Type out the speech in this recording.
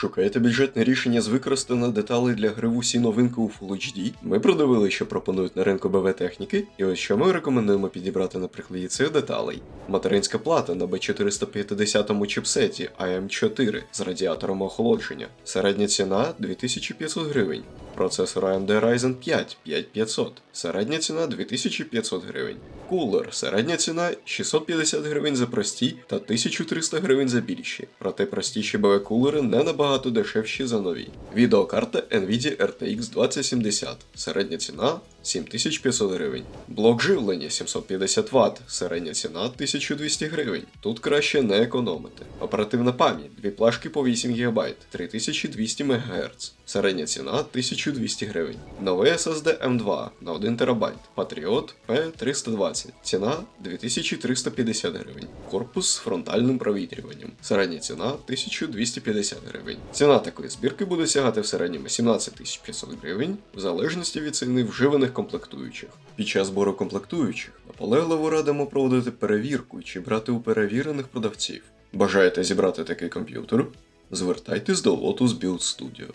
Шукаєте бюджетне рішення з використання деталей для гри в усі новинки у Full HD? Ми продивили, що пропонують на ринку БВ техніки, і ось що ми рекомендуємо підібрати на прикладі цих деталей. Материнська плата на B450 чіпсеті AM4 з радіатором охолодження. Середня ціна 2500 гривень. Процесор AMD Ryzen 5 5500. Середня ціна 2500 гривень. Кулер. Середня ціна 650 гривень за прості та 1300 гривень за більші. Проте простіші БВ кулери не набагато дешевші за нові. Відеокарта Nvidia RTX 2070. Середня ціна 7500 гривень. Блок живлення 750 Вт. Середня ціна 1200 гривень. Тут краще не економити. Оперативна пам'ять, дві плашки по 8 ГБ, 3200 МГц. Середня ціна 1200 гривень. Новий SSD M2 на 1 ТБ. Patriot P320. Ціна 2350 гривень. Корпус з фронтальним провітрюванням. Середня ціна 1250 гривень. Ціна такої збірки буде сягати в середньому 17500 гривень, в залежності від ціни вживаних комплектуючих. Під час збору комплектуючих наполегливо радимо проводити перевірку чи брати у перевірених продавців. Бажаєте зібрати такий комп'ютер? Звертайтесь до Lotus Build Studio.